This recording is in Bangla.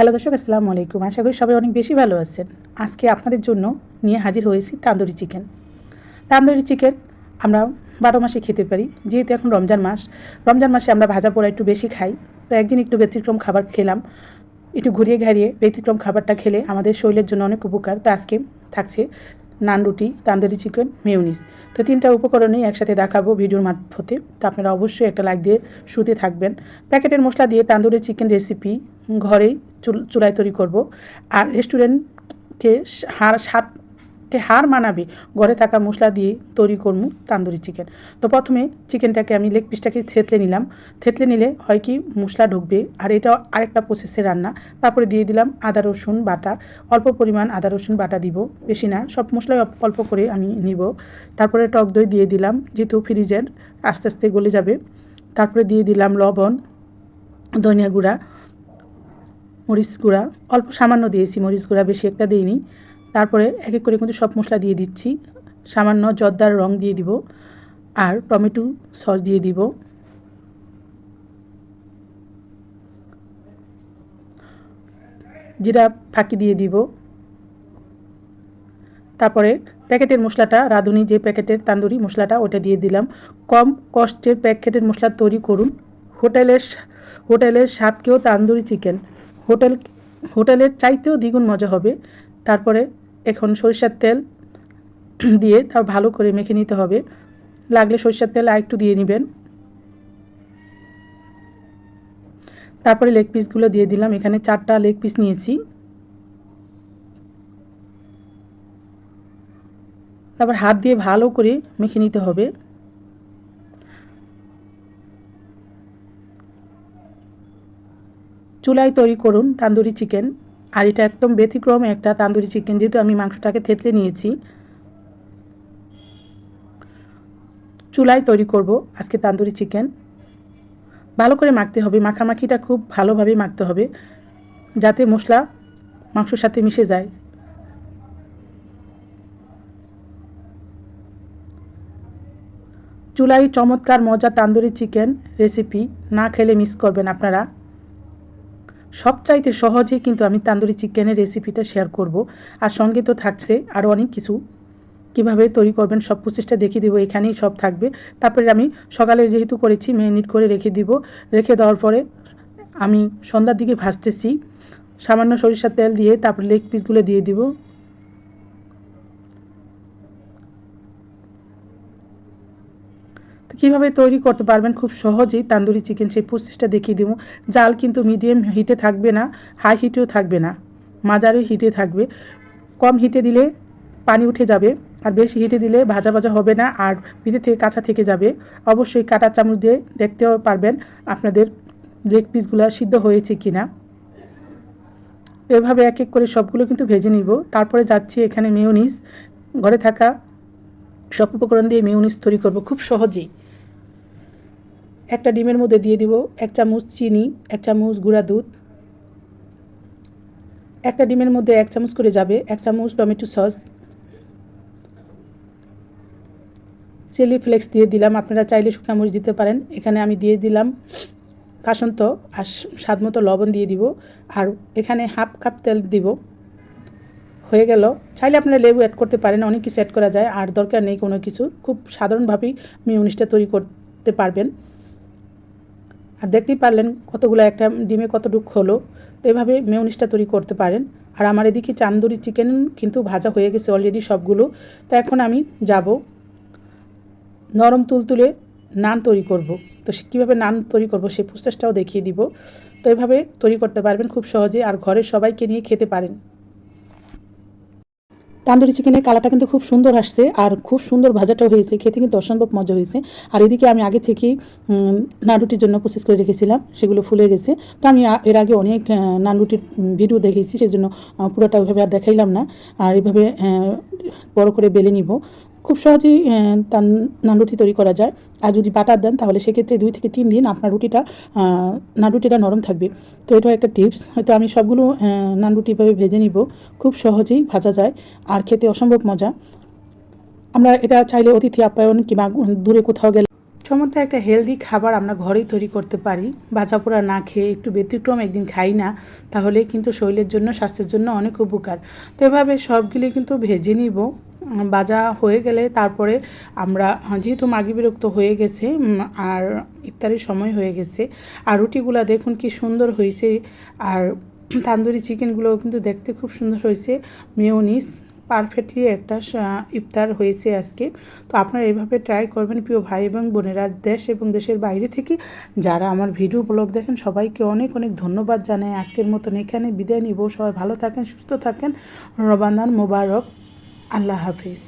হ্যালো দর্শক, আসসালামু আলাইকুম। আশা করি সবাই অনেক বেশি ভালো আছেন। আজকে আপনাদের জন্য নিয়ে হাজির হয়েছি তান্দুরি চিকেন। তান্দুরি চিকেন আমরা বারো মাসে খেতে পারি, যেহেতু এখন রমজান মাস। রমজান মাসে আমরা ভাজা পোড়া একটু বেশি খাই। তো একদিন একটু ব্যতিক্রম খাবার খেলাম। একটু ঘুরিয়ে ঘাড়িয়ে ব্যতিক্রম খাবারটা খেলে আমাদের শরীরের জন্য অনেক উপকার। তো আজকে থাকছে নান রুটি, তান্দুরি চিকেন মেউনিস তো তিনটা উপকরণই একসাথে দেখাবো ভিডিওর মারফতে। তো আপনারা অবশ্যই একটা লাইক দিয়ে শুতে থাকবেন। প্যাকেটের মশলা দিয়ে তান্দুরি চিকেন রেসিপি ঘরেই চুলায় তৈরি করব। আর রেস্টুরেন্টকে হার স্বাদকে হার মানাবে, ঘরে থাকা মশলা দিয়ে তৈরি করব তান্দুরি চিকেন তো প্রথমে চিকেনটাকে আমি লেগ পিসটাকে থেতলে নিলাম। থেতলে নিলে হয় কি, মশলা ঢুকবে। আর এটা আরেকটা প্রসেসে রান্না। তারপরে দিয়ে দিলাম আদা, রসুন, বাটা। অল্প পরিমাণ আদা, রসুন, বাটা দিব। বেশি না, সব মশলাই অল্প করে আমি নিব। তারপরে টক দই দিয়ে দিলাম, যেহেতু ফ্রিজের আস্তে আস্তে গলে যাবে। তারপরে দিয়ে দিলাম লবণ, ধনিয়া গুঁড়া। মরিচ গুঁড়া, অল্প সামান্য দিয়েছি মরিচ গুঁড়া, বেশি একটা দিইনি। তারপরে এক এক করে কিন্তু সব মশলা দিয়ে দিচ্ছি। সামান্য জর্দার রং দিয়ে দিব আর টমেটো সস দিয়ে দিব। জিরা ফাঁকি দিয়ে দিব। তারপরে প্যাকেটের মশলাটা, রাঁধুনি যে প্যাকেটের তান্দুরি মশলাটা, ওটা দিয়ে দিলাম। কম কষ্টের প্যাকেটের মশলা তৈরি করুন। হোটেলের হোটেলের স্বাদকেও তান্দুরি চিকেন। হোটেল, হোটেলের চাইতেও দ্বিগুণ মজা হবে। তারপরে এখন সরিষার তেল দিয়ে তার ভালো করে মেখে নিতে হবে। লাগলে সরিষার তেল আর একটু দিয়ে নেবেন। তারপরে লেগ পিসগুলো দিয়ে দিলাম। এখানে চারটা লেগ পিস নিয়েছি। তারপর হাত দিয়ে ভালো করে মেখে নিতে হবে। চুলায় তৈরি করুন তান্দুরি চিকেন। আর এটা একদম ব্যতিক্রম একটা তান্দুরি চিকেন, যেহেতু আমি মাংসটাকে থেতলে নিয়েছি। চুলায় তৈরি করব আজকে তান্দুরি চিকেন। ভালো করে মাখতে হবে, মাখামাখিটা খুব ভালোভাবে মাখতে হবে, যাতে মশলা মাংসর সাথে মিশে যায়। চুলাই চমৎকার মজা তান্দুরি চিকেন রেসিপি, না খেলে মিস করবেন আপনারা। সবচাইতে সহজে কিন্তু আমি তান্দুরি চিকেনের রেসিপিটা শেয়ার করব। আর সঙ্গে তো থাকছে আরও অনেক কিছু। কীভাবে তৈরি করবেন সব প্রচেষ্টা দেখিয়ে দেবো, এখানেই সব থাকবে। তারপরে আমি সকালে যেহেতু করেছি মেরিনেট করে রেখে দিব। রেখে দেওয়ার পরে আমি সন্ধ্যার দিকে ভাজতেছি। সামান্য সরিষার তেল দিয়ে তারপরে লেগ পিসগুলো দিয়ে দিব। কীভাবে তৈরি করতে পারবেন? খুব সহজেই তান্দুরি চিকেন সেই প্রসেসটা দেখিয়ে দেবো। জাল কিন্তু মিডিয়াম হিটে থাকবে না হাই হিটেও থাকবে না, মাঝারি হিটে থাকবে। কম হিটে দিলে পানি উঠে যাবে, আর বেশি হিটে দিলে ভাজা ভাজা হবে না, আর ভিতর থেকে কাঁচা থেকে যাবে। অবশ্যই কাটা চামচ দিয়ে দেখতেও পারবেন আপনাদের লেগ পিসগুলো সিদ্ধ হয়েছে কি না এভাবে এক এক করে সবগুলো কিন্তু ভেজে নিব। তারপরে যাচ্ছি এখানে মেয়নিস ঘরে থাকা সব উপকরণ দিয়ে মেয়নিস তৈরি করব খুব সহজেই। একটা ডিমের মধ্যে দিয়ে দিব এক চামচ চিনি, এক চামচ গুঁড়া দুধ। একটা ডিমের মধ্যে এক চামচ করে যাবে, এক চামচ টমেটো সস। চিলি ফ্লেক্স দিয়ে দিলাম, আপনারা চাইলে শুকনা মরিচ দিতে পারেন। এখানে আমি দিয়ে দিলাম কাসন্ত আর স্বাদ মতো লবণ দিয়ে দিব। আর এখানে হাফ কাপ তেল দিব। হয়ে গেল। চাইলে আপনারা লেবু অ্যাড করতে পারেন, অনেক কিছু অ্যাড করা যায়। আর দরকার নেই কোনো কিছু। খুব সাধারণভাবেই মিউনিসটা তৈরি করতে পারবেন। আর দেখতেই পারলেন কতগুলো একটা ডিমে কতটুক হলো। তো এভাবে মেউনিসটা তৈরি করতে পারেন। আর আমার এদিকে চান্দুরি চিকেন কিন্তু ভাজা হয়ে গেছে অলরেডি সবগুলো। তো এখন আমি যাব নরম তুলতুলে নান তৈরি করব। তো কীভাবে নান তৈরি করব সেই প্রসেসটাও দেখিয়ে দিব। তো এভাবে তৈরি করতে পারবেন খুব সহজে। আর ঘরের সবাইকে নিয়ে খেতে পারেন। তান্দুরি চিকেনের কালারটা কিন্তু খুব সুন্দর আসছে আর খুব সুন্দর ভাজাটাও হয়েছে, খেতে কিন্তু অসম্ভব মজা হয়েছে। আর এদিকে আমি আগে থেকেই নানরুটির জন্য প্রসেস করে রেখেছিলাম, সেগুলো ফুলে গেছে। তো আমি এর আগে অনেক নানরুটির ভিডিও দেখেছি সেই জন্য পুরোটা ওইভাবে আর দেখাইলাম না। আর এভাবে বড় করে বেলে নিব। খুব সহজেই তার নান রুটি তৈরি করা যায়। আর যদি বাটার দেন, তাহলে সেক্ষেত্রে দুই থেকে তিন দিন আপনার রুটিটা নান রুটিটা নরম থাকবে। তো এটাও একটা টিপস। হয়তো আমি সবগুলো নান রুটিভাবে ভেজে নিব। খুব সহজেই ভাজা যায়। আর খেতে অসম্ভব মজা। আমরা এটা চাইলে অতিথি আপ্যায়ন কিংবা দূরে কোথাও গেলে। চমৎকার একটা হেলদি খাবার আমরা ঘরেই তৈরি করতে পারি। ভাজা পোড়া না খেয়ে একটু ব্যতিক্রম একদিন খাই না, তাহলে কিন্তু শরীরের জন্য, স্বাস্থ্যের জন্য অনেক উপকার। তো এভাবে সবগুলি কিন্তু ভেজে নিব। ভাজা হয়ে গেলে তারপরে আমরা, যেহেতু মাগি বিরক্ত হয়ে গেছে আর ইফতারের সময় হয়ে গেছে, আর রুটিগুলা দেখুন কি সুন্দর হয়েছে আর তান্দুরি চিকেনগুলোও কিন্তু দেখতে খুব সুন্দর হয়েছে মেয়োনিস পারফেক্টলি একটা ইফতার হয়েছে আজকে। তো আপনারা এইভাবে ট্রাই করবেন প্রিয় ভাই এবং বোনেরা দেশ এবং দেশের বাইরে থেকে। যারা আমার ভিডিও ব্লগ দেখেন, সবাইকে অনেক অনেক ধন্যবাদ জানাই। আজকের মতন এখানে বিদায় নিব। সবাই ভালো থাকেন, সুস্থ থাকেন। রবান্দান মোবারক। আল্লাহ হাফিজ